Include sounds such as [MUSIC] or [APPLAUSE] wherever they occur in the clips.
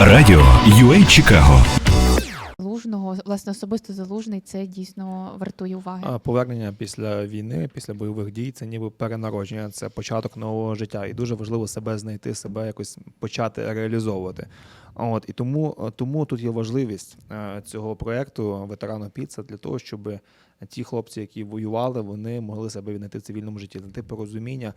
Радіо UA Чикаго. Залужного, власне, особисто залужний, це дійсно вартує уваги. А Повернення після війни, після бойових дій, це ніби перенародження, це початок нового життя. І дуже важливо себе знайти, себе якось почати реалізовувати. От і тому, тому тут є важливість е, цього проекту ветерано піца для того, щоб ті хлопці, які воювали, вони могли себе віднайти в цивільному житті, знайти порозуміння,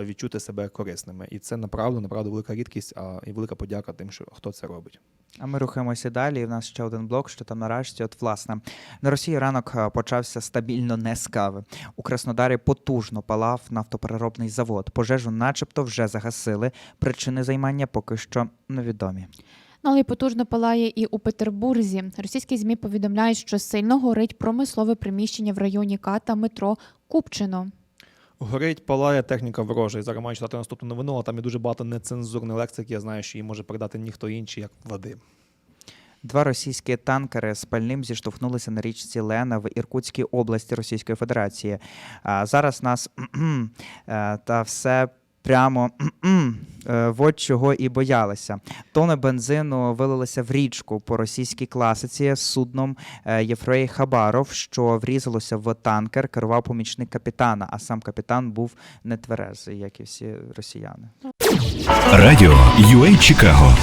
відчути себе корисними. І це направду, направду велика рідкість, а і велика подяка тим, що хто це робить. А ми рухаємося далі. І в нас ще один блок, що там нарешті. От власне на Росії ранок почався стабільно не з кави. У Краснодарі потужно палав нафтопереробний завод. Пожежу, начебто, вже загасили. Причини займання поки що невідомі. Ну, але й потужно палає і у Петербурзі. Російські змі повідомляють, що сильно горить промислове приміщення в районі Ката метро Купчино. Горить, палає техніка ворожа. І зараз маю читати наступну новину, але там є дуже багато нецензурної лексики. Я знаю, що її може передати ніхто інший, як Вадим. Два російські танкери з пальним зіштовхнулися на річці Лена в Іркутській області Російської Федерації. А зараз нас [CLEARS THROAT] е, та все. Прямо е, от чого і боялися. Тони бензину вилилися в річку по російській класиці з судном е, Єфрей Хабаров, що врізалося в танкер, керував помічник капітана, а сам капітан був нетверезий, як і всі росіяни. Радіо UA Чикаго.